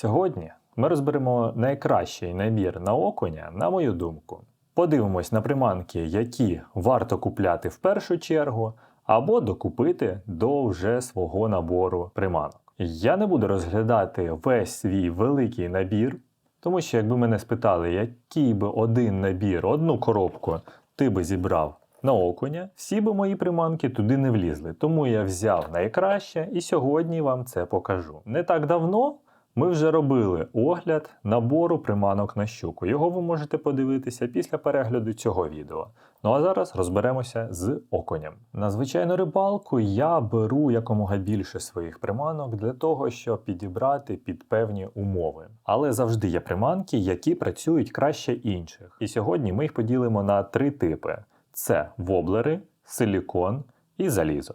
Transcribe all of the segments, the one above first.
Сьогодні ми розберемо найкращий набір на окуня, на мою думку. Подивимось на приманки, які варто купляти в першу чергу, або докупити до вже свого набору приманок. Я не буду розглядати весь свій великий набір, тому що якби мене спитали, який би один набір, одну коробку ти би зібрав на окуня, всі би мої приманки туди не влізли. Тому я взяв найкраще і сьогодні вам це покажу. Не так давно ми вже робили огляд набору приманок на щуку. Його ви можете подивитися після перегляду цього відео. Ну а зараз розберемося з окунем. На звичайну рибалку я беру якомога більше своїх приманок для того, щоб підібрати під певні умови. Але завжди є приманки, які працюють краще інших. І сьогодні ми їх поділимо на три типи: це воблери, силікон і залізо.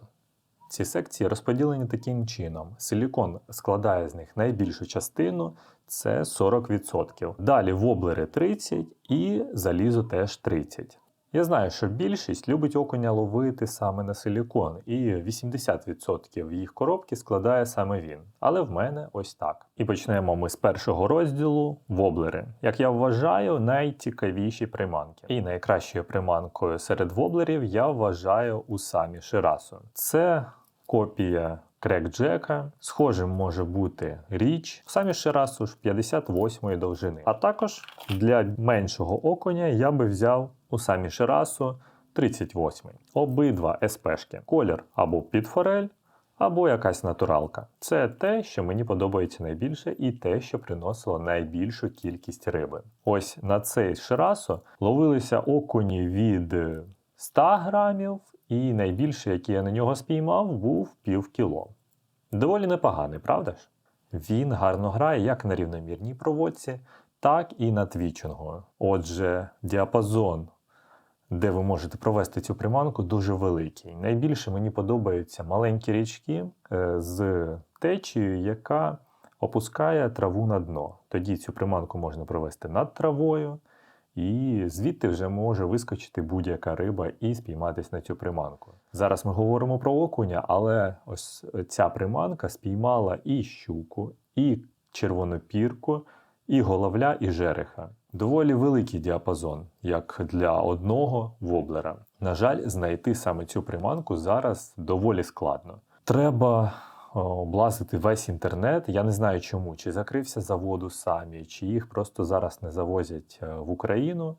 Ці секції розподілені таким чином: силікон складає з них найбільшу частину, це 40%. Далі воблери 30% і залізо теж 30%. Я знаю, що більшість любить окуня ловити саме на силікон, і 80% їх коробки складає саме він. Але в мене ось так. І почнемо ми з першого розділу воблери. Як я вважаю, найцікавіші приманки. І найкращою приманкою серед воблерів я вважаю Усамі Ширасу. Це копія крекджека. Схожим може бути річ, самі Ширасу ж 58-ї довжини. А також для меншого окуня я би взяв у самі Ширасу 38 Обидва СПшки. Колір або під форель, або якась натуралка. Це те, що мені подобається найбільше, і те, що приносило найбільшу кількість риби. Ось на цей Ширасу ловилися окуні від 100 грамів, і найбільший, який я на нього спіймав, був пів кіло. Доволі непоганий, правда ж? Він гарно грає як на рівномірній проводці, так і на твічингу. Отже, діапазон, де ви можете провести цю приманку, дуже великий. Найбільше мені подобаються маленькі річки е, з течією, яка опускає траву на дно. Тоді цю приманку можна провести над травою. І звідти вже може вискочити будь-яка риба і спійматись на цю приманку. Зараз ми говоримо про окуня, але ось ця приманка спіймала і щуку, і червонопірку, і головля, і жереха. Доволі великий діапазон, як для одного воблера. На жаль, знайти саме цю приманку зараз доволі складно. Треба облазити весь інтернет. Я не знаю чому, чи закрився заводу самі, чи їх просто зараз не завозять е, в Україну.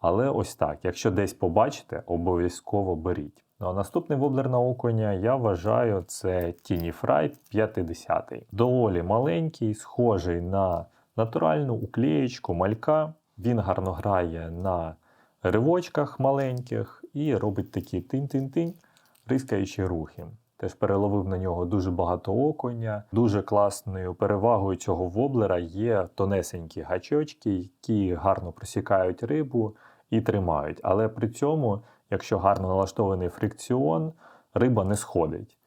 Але ось так, якщо десь побачите, обов'язково беріть. Ну а наступний воблер на окуня, я вважаю, це Tiny Fry 50 Доволі маленький, схожий на натуральну уклеєчку малька. Він гарно грає на ривочках маленьких і робить такі тинь-тинь-тинь, рискаючі рухи. Теж переловив на нього дуже багато окуня. Дуже класною перевагою цього воблера є тонесенькі гачочки, які гарно просікають рибу і тримають. Але при цьому, якщо гарно налаштований фрикціон, риба не сходить.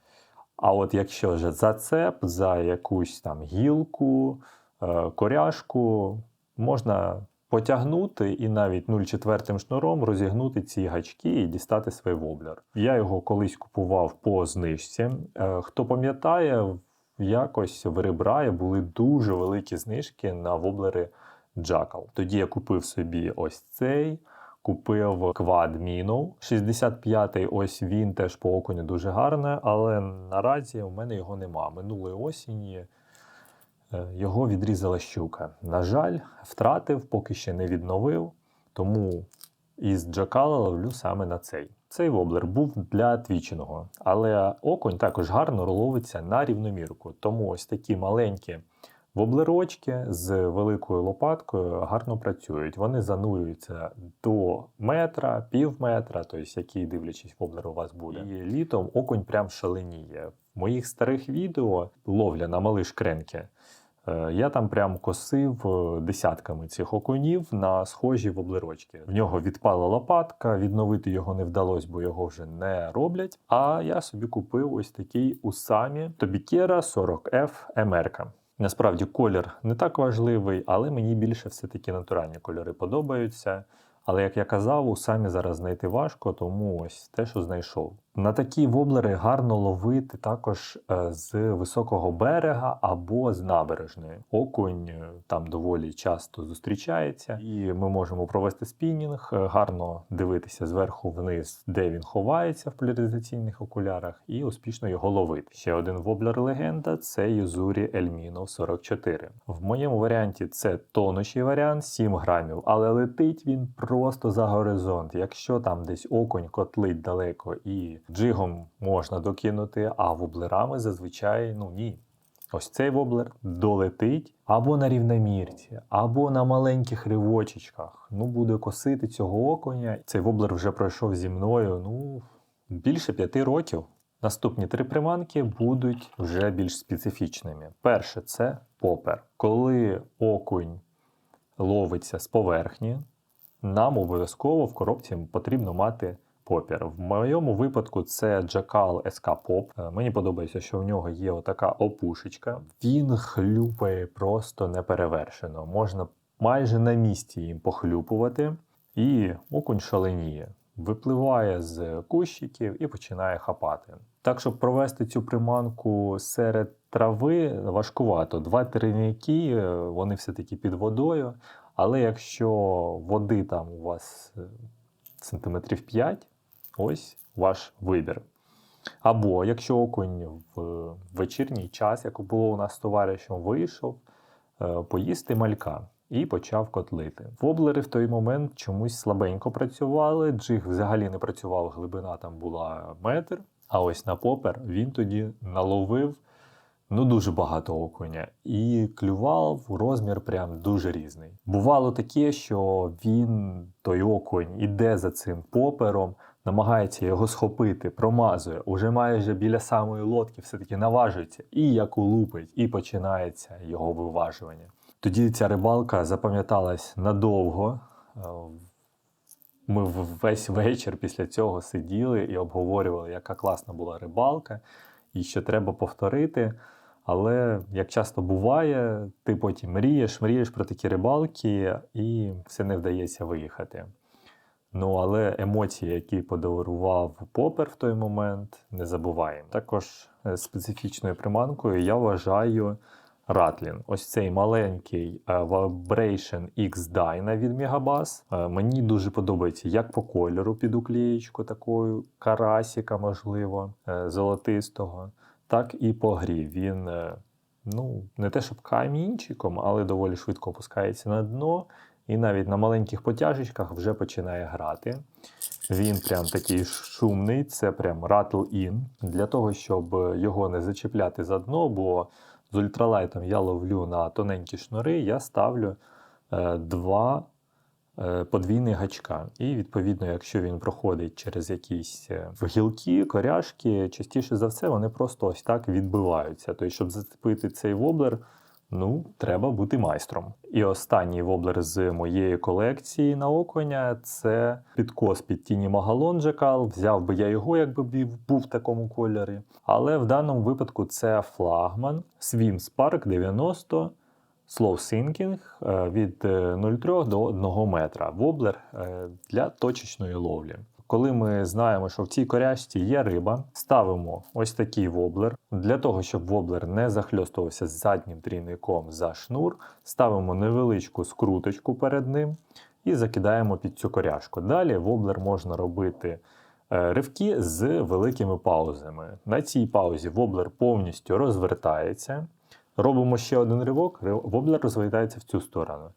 А от якщо вже зацеп за якусь там гілку, е, коряшку, можна потягнути і навіть 0,4 шнуром розігнути ці гачки і дістати свій воблер. Я його колись купував по знижці. Е, хто пам'ятає, якось в ребрає були дуже великі знижки на воблери Jackal. Тоді я купив собі ось цей. Купив Quad Mino. 65-й ось він теж по окуню дуже гарний, але наразі у мене його нема. Минулої осені Е, його відрізала щука. На жаль, втратив, поки ще не відновив, тому із джакала ловлю саме на цей. Цей воблер був для твіченого, але окунь також гарно ловиться на рівномірку. Тому ось такі маленькі воблерочки з великою лопаткою гарно працюють. Вони занурюються до метра, пів метра, тобто який дивлячись, воблер у вас буде. І літом окунь прям шаленіє. В моїх старих відео ловля на мали шкренки. Е, я там прям косив е, десятками цих окунів на схожі воблерочки. В нього відпала лопатка, відновити його не вдалося, бо його вже не роблять. А я собі купив ось такий Усамі Тобікера 40F MR. Насправді колір не так важливий, але мені більше все-таки натуральні кольори подобаються. Але як я казав, у самі зараз знайти важко, тому ось те, що знайшов. На такі воблери гарно ловити також е, з високого берега або з набережної. Окунь е, там доволі часто зустрічається, і ми можемо провести спінінг, е, гарно дивитися зверху вниз, де він ховається в поляризаційних окулярах, і успішно його ловити. Ще один воблер легенда це Юзурі Ельміно 44. В моєму варіанті це тонущий варіант 7 грамів, але летить він просто за горизонт. Якщо там десь окунь котлить далеко і джигом можна докинути, а воблерами зазвичай ну ні. Ось цей воблер долетить або на рівномірці, або на маленьких ривочечках. Ну, буде косити цього окуня. Цей воблер вже пройшов зі мною ну, більше п'яти років. Наступні три приманки будуть вже більш специфічними. Перше це попер. Коли окунь ловиться з поверхні, нам обов'язково в коробці потрібно мати попір. В моєму випадку це Jackal SK Pop. Е, Мені подобається, що в нього є отака опушечка. Він хлюпає просто неперевершено. Можна майже на місці їм похлюпувати, і окунь шаленіє. Випливає з кущиків і починає хапати. Так, щоб провести цю приманку серед трави, важкувато. Два триняки, е, вони все-таки під водою. Але якщо води там у вас е, сантиметрів 5, ось ваш вибір. Або якщо окунь в вечірній час, як було у нас з товаришем, вийшов е, поїсти малька і почав котлити. Воблери в той момент чомусь слабенько працювали, джиг взагалі не працював, глибина там була метр. А ось на попер він тоді наловив ну дуже багато окуня і клював розмір прям дуже різний. Бувало таке, що він, той окунь, іде за цим попером, намагається його схопити, промазує, уже майже біля самої лодки все-таки наважується і як улупить, і починається його виважування. Тоді ця рибалка запам'яталась надовго. Е, Ми весь вечір після цього сиділи і обговорювали, яка класна була рибалка, і що треба повторити. Але як часто буває, ти потім мрієш, мрієш про такі рибалки, і все не вдається виїхати. Ну, але емоції, які подарував попер в той момент, не забуваємо. Також е, специфічною приманкою я вважаю Ратлін. Ось цей маленький е, Vibration X Dyna від Megabass. Е, Мені дуже подобається як по кольору під уклеєчку такою, карасіка, можливо, золотистого, так і по грі. Він ну, не те, щоб камінчиком, але доволі швидко опускається на дно. І навіть на маленьких потяжечках вже починає грати. Він прям такий шумний, це прям rattle-in. Для того, щоб його не зачіпляти за дно, бо з ультралайтом я ловлю на тоненькі шнури, я ставлю е, два е, подвійні гачка. І відповідно, якщо він проходить через якісь е, гілки, коряшки, частіше за все вони просто ось так відбиваються. Тобто, щоб зацепити цей воблер, ну, треба бути майстром. І останній воблер з моєї колекції на окуня це підкос під тіні Магалонджекал. Взяв би я його, якби був в такому кольорі. Але в даному випадку це флагман Swim Spark 90 Slow Sinking е, від е, 0,3 до 1 метра. Воблер е, для точечної ловлі. Коли ми знаємо, що в цій корячці є риба, ставимо ось такий воблер. Для того, щоб воблер не захльостувався заднім трійником за шнур, ставимо невеличку скруточку перед ним і закидаємо під цю коряшку. Далі воблер можна робити е, ривки з великими паузами. На цій паузі воблер повністю розвертається. Робимо ще один ривок, ри- воблер розвертається в цю сторону.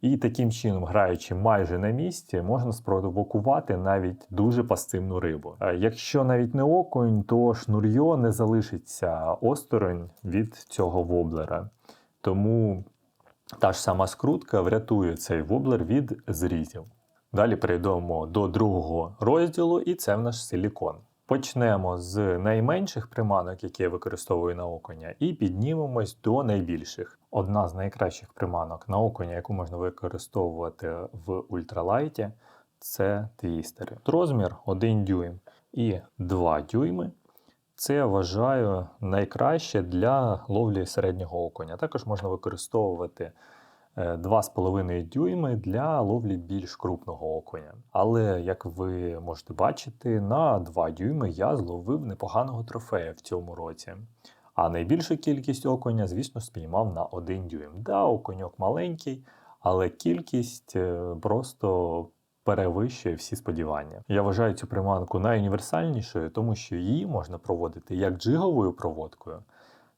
І таким чином, граючи майже на місці, можна спровокувати навіть дуже пасивну рибу. Е, Якщо навіть не окунь, то шнур'йо не залишиться осторонь від цього воблера. Тому та ж сама скрутка врятує цей воблер від зрізів. Далі перейдемо до другого розділу, і це в наш силікон. Почнемо з найменших приманок, які я використовую на окуня, і піднімемось до найбільших. Одна з найкращих приманок на окуня, яку можна використовувати в ультралайті, це твістери. Розмір 1 дюйм і 2 дюйми. Це вважаю найкраще для ловлі середнього окуня. Також можна використовувати е, 2,5 дюйми для ловлі більш крупного окуня. Але, як ви можете бачити, на 2 дюйми я зловив непоганого трофея в цьому році. А найбільшу кількість оконя, звісно, спіймав на 1 дюйм. Да, оконьок маленький, але кількість е, просто перевищує всі сподівання. Я вважаю цю приманку найуніверсальнішою, тому що її можна проводити як джиговою проводкою,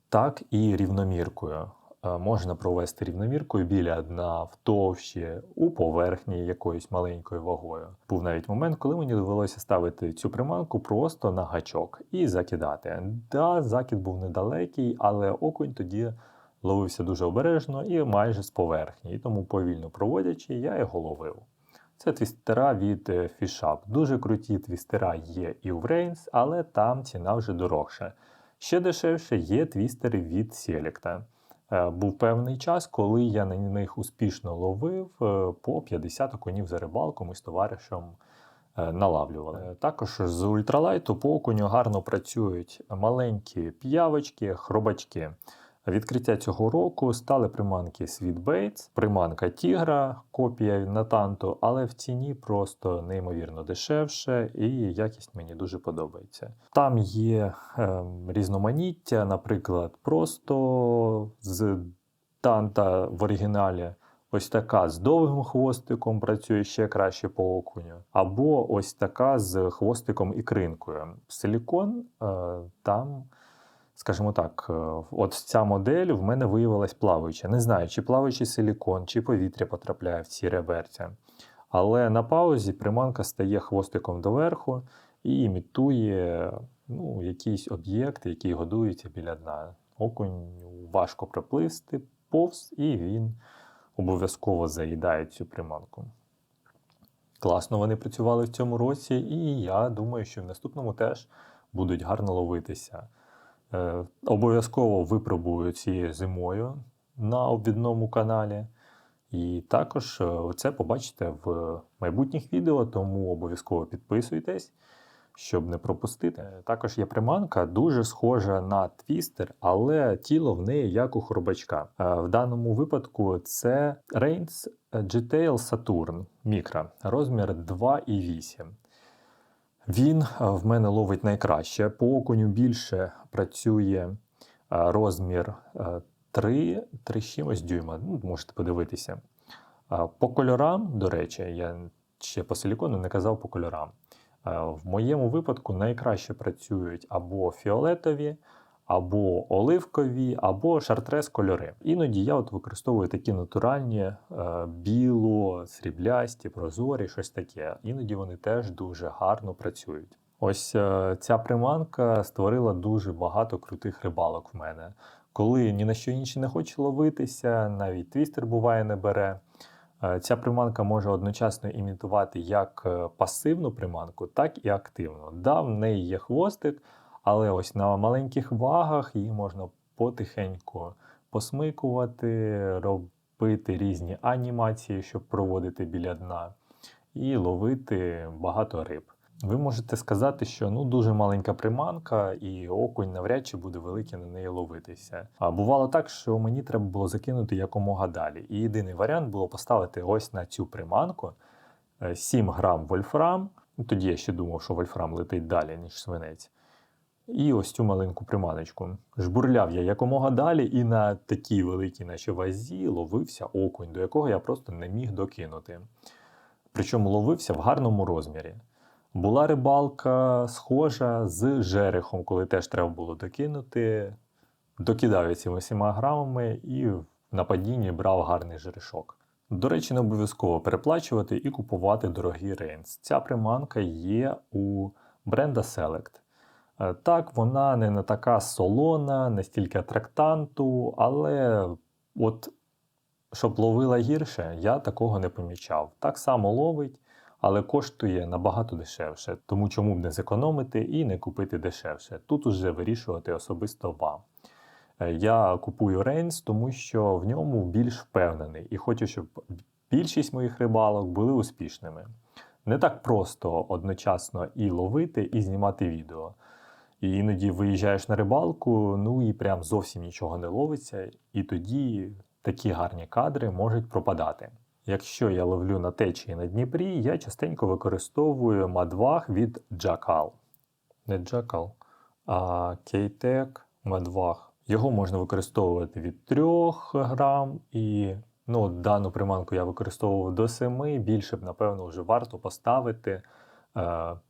так і рівноміркою. Е, Можна провести рівноміркою біля дна, в у поверхні якоюсь маленькою вагою. Був навіть момент, коли мені довелося ставити цю приманку просто на гачок і закидати. Да, закид був недалекий, але окунь тоді ловився дуже обережно і майже з поверхні. І тому повільно проводячи, я його ловив. Це твістера від е, Fishup. Дуже круті твістера є і в Reigns, але там ціна вже дорогша. Ще дешевше є твістери від Selecta. Е, Був певний час, коли я на них успішно ловив е, по 50 окунів за рибалку. Ми з товаришем е, налавлювали. Також з ультралайту по окуню гарно працюють маленькі п'явочки, хробачки. Відкриття цього року стали приманки Sweet Baits, приманка Тігра, копія Натанту, але в ціні просто неймовірно дешевше і якість мені дуже подобається. Там є ем, різноманіття, наприклад, просто з Танта в оригіналі. Ось така з довгим хвостиком працює ще краще по окуню. Або ось така з хвостиком і кринкою. Силікон е, там скажімо так, е, от ця модель в мене виявилась плаваюча. Не знаю, чи плаваючий силікон, чи повітря потрапляє в ці реберця. Але на паузі приманка стає хвостиком доверху і імітує ну, якийсь об'єкт, який годується біля дна. Окунь важко приплисти повз, і він обов'язково заїдає цю приманку. Класно вони працювали в цьому році, і я думаю, що в наступному теж будуть гарно ловитися. Е, Обов'язково випробую цією зимою на обвідному каналі. І також е, це побачите в майбутніх відео, тому обов'язково підписуйтесь, щоб не пропустити. Е, Також є приманка, дуже схожа на твістер, але тіло в неї як у хробачка. Е, В даному випадку це Reigns G-Tail Saturn Micro, розмір 2,8. Він е, в мене ловить найкраще. По окуню більше працює е, розмір е, 3, 3 з чимось дюйма. Ну, можете подивитися. Е, По кольорам, до речі, я ще по силікону не казав по кольорам. Е, В моєму випадку найкраще працюють або фіолетові, або оливкові, або шартрес кольори. Іноді я от використовую такі натуральні е, біло, сріблясті, прозорі, щось таке. Іноді вони теж дуже гарно працюють. Ось е, ця приманка створила дуже багато крутих рибалок в мене. Коли ні на що інше не хочу ловитися, навіть твістер буває не бере. Е, Ця приманка може одночасно імітувати як пасивну приманку, так і активну. Да, в неї є хвостик, але ось на маленьких вагах її можна потихеньку посмикувати, робити різні анімації, щоб проводити біля дна, і ловити багато риб. Ви можете сказати, що ну дуже маленька приманка, і окунь навряд чи буде великий на неї ловитися. А бувало так, що мені треба було закинути якомога далі. І єдиний варіант було поставити ось на цю приманку е, 7 грам вольфрам. Тоді я ще думав, що вольфрам летить далі, ніж свинець. І ось цю маленьку приманочку. Жбурляв я якомога далі, і на такій великій наче вазі ловився окунь, до якого я просто не міг докинути. Причому ловився в гарному розмірі. Була рибалка схожа з жерехом, коли теж треба було докинути. Докидав я цими 7 грамами і на падінні брав гарний жерешок. До речі, не обов'язково переплачувати і купувати дорогі рейнс. Ця приманка є у бренда Select. Е, Так, вона не, не така солона, не стільки атрактанту, але от щоб ловила гірше, я такого не помічав. Так само ловить, але коштує набагато дешевше. Тому чому б не зекономити і не купити дешевше. Тут уже вирішувати особисто вам. Е, Я купую Рейнс, тому що в ньому більш впевнений і хочу, щоб більшість моїх рибалок були успішними. Не так просто одночасно і ловити, і знімати відео. І іноді виїжджаєш на рибалку, ну і прям зовсім нічого не ловиться, і тоді такі гарні кадри можуть пропадати. Якщо я ловлю на течії на Дніпрі, я частенько використовую мадваг від Jackal. Не Jackal, а K-Tech мадваг. Його можна використовувати від 3 грам і ну, дану приманку я використовував до 7, більше б, напевно, вже варто поставити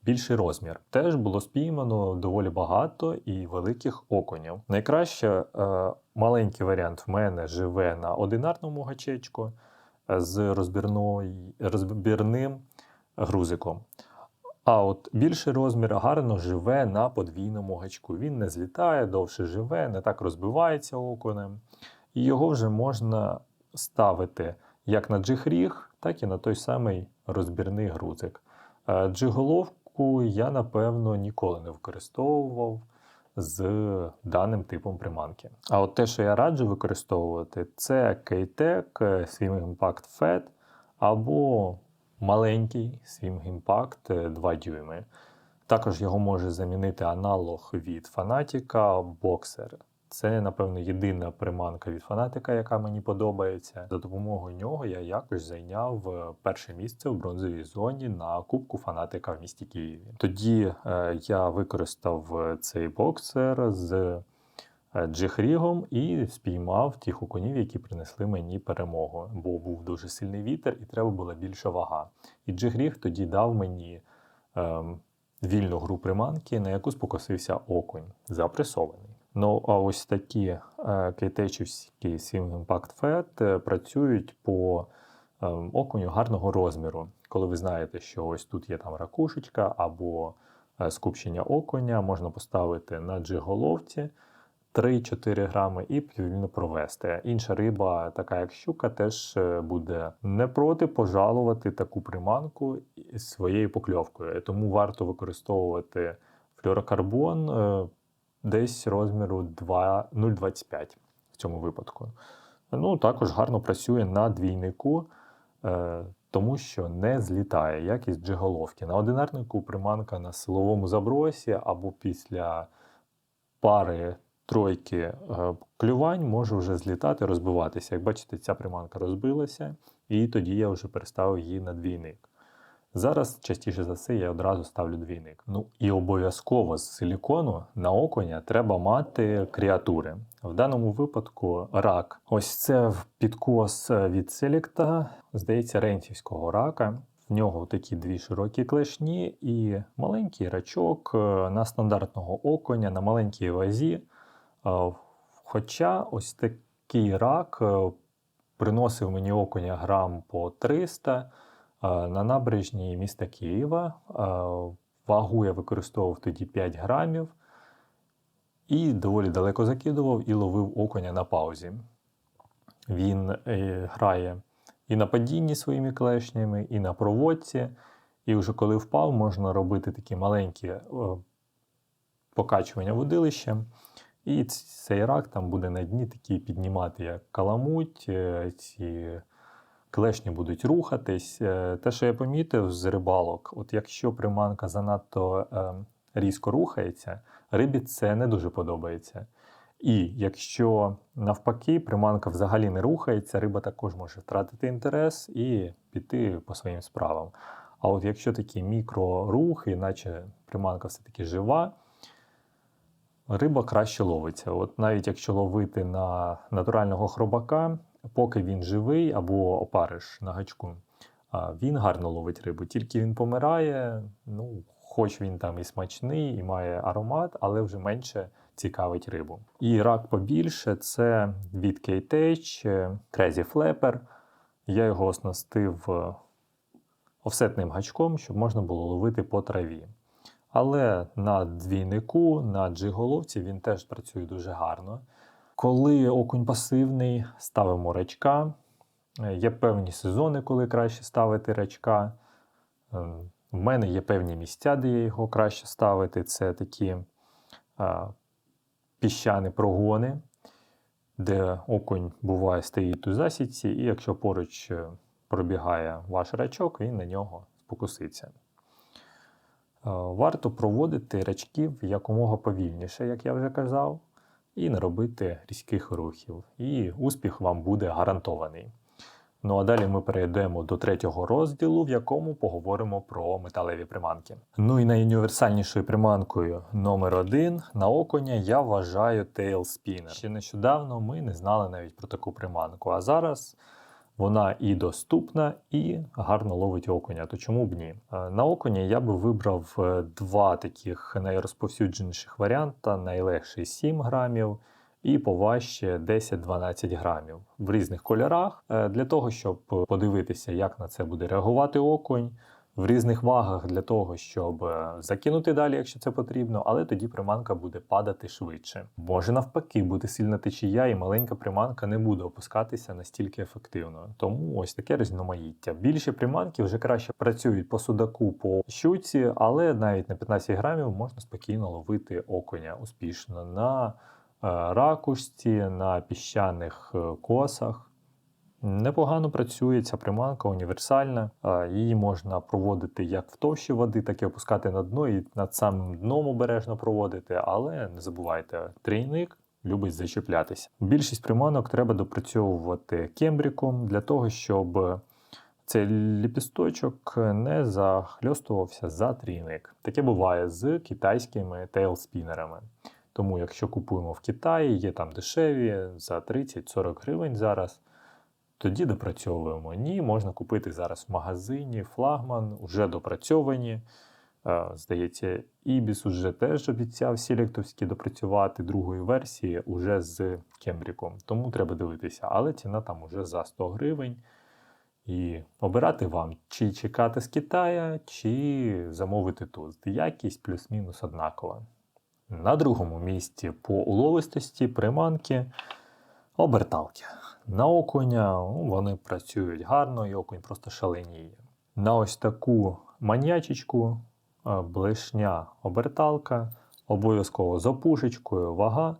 більший розмір. Теж було спіймано доволі багато і великих окунів. Найкраще е, маленький варіант в мене живе на одинарному гачечку е, з розбірним грузиком. А от більший розмір гарно живе на подвійному гачку. Він не злітає, довше живе, не так розбивається окунем. І його вже можна ставити як на джиг-ріг, так і на той самий розбірний грузик. Е, Джиголовку я, напевно, ніколи не використовував з даним типом приманки. А от те, що я раджу використовувати, це K-Tech Swim Impact Fat або маленький Swim Impact 2 дюйми. Також його може замінити аналог від Фанатіка Boxer. Це, напевно, єдина приманка від фанатика, яка мені подобається. За допомогою нього я якось зайняв е, перше місце в бронзовій зоні на Кубку фанатика в місті Києві. Тоді е, я використав е, цей боксер з джихрігом і спіймав тих окунів, які принесли мені перемогу, бо був дуже сильний вітер і треба була більша вага. І джихріг тоді дав мені. Е, Вільну гру приманки, на яку спокусився окунь, запресований. Ну, а ось такі е, кейтечівські Swim Impact Fat е, працюють по е, окуню гарного розміру. Коли ви знаєте, що ось тут є там ракушечка або скупчення окуня, можна поставити на джиголовці 3-4 грами і повільно провести. Інша риба, така як щука, теж буде не проти пожалувати таку приманку своєю покльовкою. Тому варто використовувати флюорокарбон десь розміру 2 0,25 в цьому випадку. Ну, також гарно працює на двійнику, е, тому що не злітає, як із джиголовки. На одинарнику приманка на силовому забросі або після пари тройки е, клювань може вже злітати, розбиватися. Як бачите, ця приманка розбилася, і тоді я вже переставив її на двійник. Зараз, частіше за все, я одразу ставлю двійник. Ну і обов'язково з силікону на окуня треба мати креатури. В даному випадку рак. Ось це підкос від селекта, здається, ренфівського рака. В нього такі дві широкі клешні і маленький рачок е, на стандартного окуня, на маленькій вазі. Е, Хоча ось такий рак е, приносив мені окуня грам по 300 е, на набережній міста Києва. Вагу я використовував тоді 5 грамів і доволі далеко закидував і ловив окуня на паузі. Він е, грає і на падінні своїми клешнями, і на проводці. І вже коли впав, можна робити такі маленькі е, покачування водилищем. І цей рак там буде на дні такий піднімати, як каламуть, е, ці клешні будуть рухатись. Е, Те, що я помітив з рибалок, от якщо приманка занадто е, різко рухається, рибі це не дуже подобається. І якщо навпаки приманка взагалі не рухається, риба також може втратити інтерес і піти по своїм справам. А от якщо такі мікрорухи, наче приманка все-таки жива, риба краще ловиться. От навіть якщо ловити на натурального хробака, поки він живий або опариш на гачку, він гарно ловить рибу. Тільки він помирає, ну, хоч він там і смачний, і має аромат, але вже менше цікавить рибу. І рак побільше це від K-Tech, Crazy Flapper. Я його оснастив е, офсетним гачком, щоб можна було ловити по траві. Але на двійнику, на джиголовці він теж працює дуже гарно. Коли окунь пасивний, ставимо рачка. Е, Є певні сезони, коли краще ставити рачка. Е, В мене є певні місця, де є його краще ставити. Це такі а, піщані прогони, де окунь буває стоїть у засідці, і якщо поруч е, пробігає ваш рачок, він на нього спокуситься. Е, Варто проводити рачків якомога повільніше, як я вже казав. І не робити різких рухів. І успіх вам буде гарантований. Ну а далі ми перейдемо до третього розділу, в якому поговоримо про металеві приманки. Ну і найуніверсальнішою приманкою номер один на оконя я вважаю Tail Spinner. Ще нещодавно ми не знали навіть про таку приманку, а зараз вона і доступна, і гарно ловить окуня. То чому б ні? Е, На окуня я би вибрав е, два таких найрозповсюдженіших варіанта: найлегший 7 грамів і поважче 10-12 грамів в різних кольорах е, для того, щоб подивитися, як на це буде реагувати окунь. В різних вагах для того, щоб е, закинути далі, якщо це потрібно, але тоді приманка буде падати швидше. Може навпаки бути сильна течія, і маленька приманка не буде опускатися настільки ефективно. Тому ось таке різноманіття. Більші приманки вже краще працюють по судаку по щуці, але навіть на 15 грамів можна спокійно ловити окуня успішно на е, ракушці, на піщаних е, косах. Непогано працює ця приманка, універсальна. Її можна проводити як в товщі води, так і опускати на дно і над самим дном обережно проводити. Але не забувайте, трійник любить зачіплятися. Більшість приманок треба допрацьовувати кембріком для того, щоб цей ліпісточок не захльостувався за трійник. Таке буває з китайськими тейлспінерами. Тому, якщо купуємо в Китаї, є там дешеві за 30-40 гривень зараз. Тоді допрацьовуємо. Ні, можна купити зараз в магазині флагман, вже допрацьовані. Е, Здається, Ібіс уже теж обіцяв сілектовські допрацювати другої версії уже з Кембріком. Тому треба дивитися. Але ціна там уже за 100 гривень. І обирати вам, чи чекати з Китая, чи замовити тут. Якість плюс-мінус однакова. На другому місці по уловистості приманки оберталки. На окуня ну, вони працюють гарно, і окунь просто шаленіє. На ось таку маньячечку, е, блешня оберталка, обов'язково з опушечкою, вага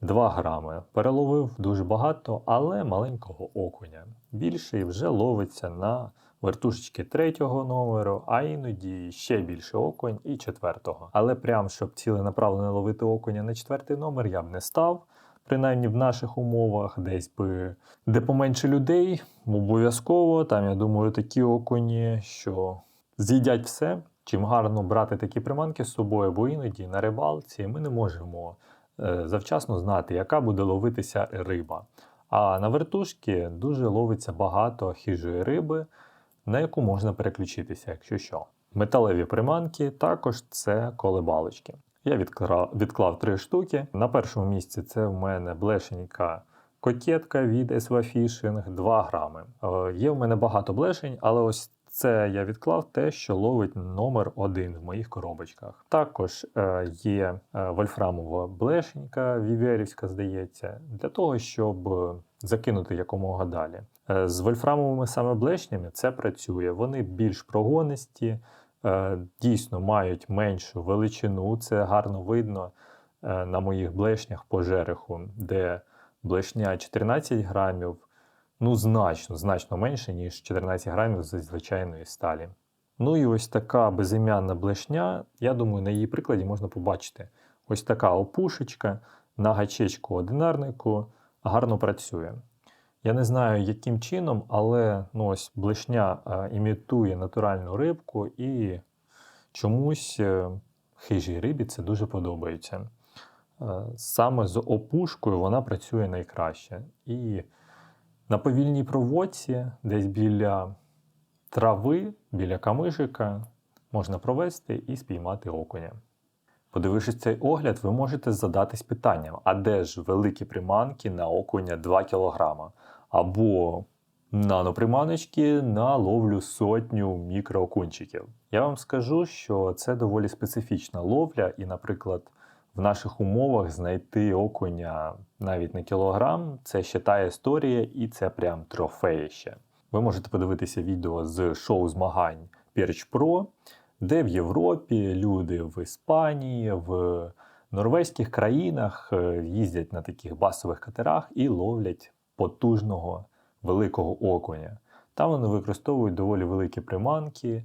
2 грами. Переловив дуже багато, але маленького окуня. Більший вже ловиться на вертушечки третього номеру, а іноді ще більше окунь і четвертого. Але прям щоб ціленаправлено ловити окуня на четвертий номер я б не став принаймні в наших умовах, десь би де поменше людей, обов'язково. Там, я думаю, такі окуні, що з'їдять все. Чим гарно брати такі приманки з собою, бо іноді на рибалці ми не можемо е, завчасно знати, яка буде ловитися риба. А на вертушки дуже ловиться багато хижої риби, на яку можна переключитися, якщо що. Металеві приманки також це колебалочки. Я відклав, відклав три штуки. На першому місці це в мене блешенька кокетка від SV Fishing 2 грами. Е, є в мене багато блешень, але ось це я відклав те, що ловить номер один в моїх коробочках. Також е, є е, вольфрамова блешенька, віверівська, здається, для того, щоб закинути якомога далі. З вольфрамовими саме блешнями це працює. Вони більш прогонисті. Е, дійсно мають меншу величину. Це гарно видно е, на моїх блешнях по жереху, де блешня 14 грамів, ну значно, значно менше, ніж 14 грамів з звичайної сталі. Ну і ось така безім'янна блешня, я думаю, на її прикладі можна побачити. Ось така опушечка на гачечку одинарнику гарно працює. Я не знаю, яким чином, але ну, ось блешня е, імітує натуральну рибку, і чомусь е, хижій рибі це дуже подобається. Е, саме з опушкою вона працює найкраще. І на повільній проводці, десь біля трави, біля камишика, можна провести і спіймати окуня. Подивившись цей огляд, ви можете задатись питанням: а де ж великі приманки на окуня 2 кг? Або наноприманочки на ловлю сотню мікроокунчиків. Я вам скажу, що це доволі специфічна ловля, і, наприклад, в наших умовах знайти окуня навіть на кілограм це ще та історія, і це прям трофеїще. Ви можете подивитися відео з шоу змагань Perch Pro, де в Європі люди в Іспанії, в норвезьких країнах е, їздять на таких басових катерах і ловлять потужного великого окуня. Там вони використовують доволі великі приманки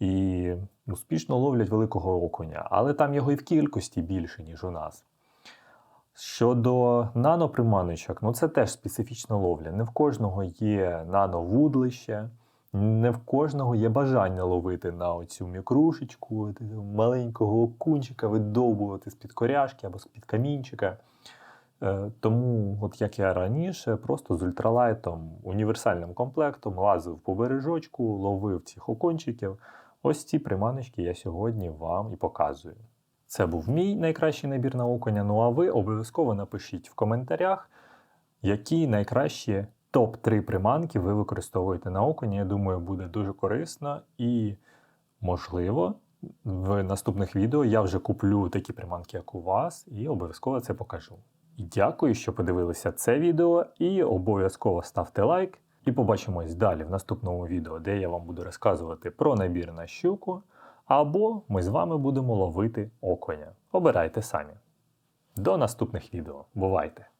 і успішно ловлять великого окуня, але там його і в кількості більше, ніж у нас. Щодо наноприманочок, ну це теж специфічна ловля. Не в кожного є нановудлище, не в кожного є бажання ловити на оцю мікрушечку, маленького окунчика, видовбувати з-під коряшки або з-під камінчика. Е, Тому, от як я раніше, просто з ультралайтом, універсальним комплектом лазив по бережочку, ловив цих окончиків. Ось ці приманочки я сьогодні вам і показую. Це був мій найкращий набір на окуня. Ну а ви обов'язково напишіть в коментарях, які найкращі топ-3 приманки ви використовуєте на окуня. Я думаю, буде дуже корисно і можливо. В наступних відео я вже куплю такі приманки, як у вас, і обов'язково це покажу. Дякую, що подивилися це відео, і обов'язково ставте лайк. І побачимось далі в наступному відео, де я вам буду розказувати про набір на щуку, або ми з вами будемо ловити оконя. Обирайте самі. До наступних відео. Бувайте!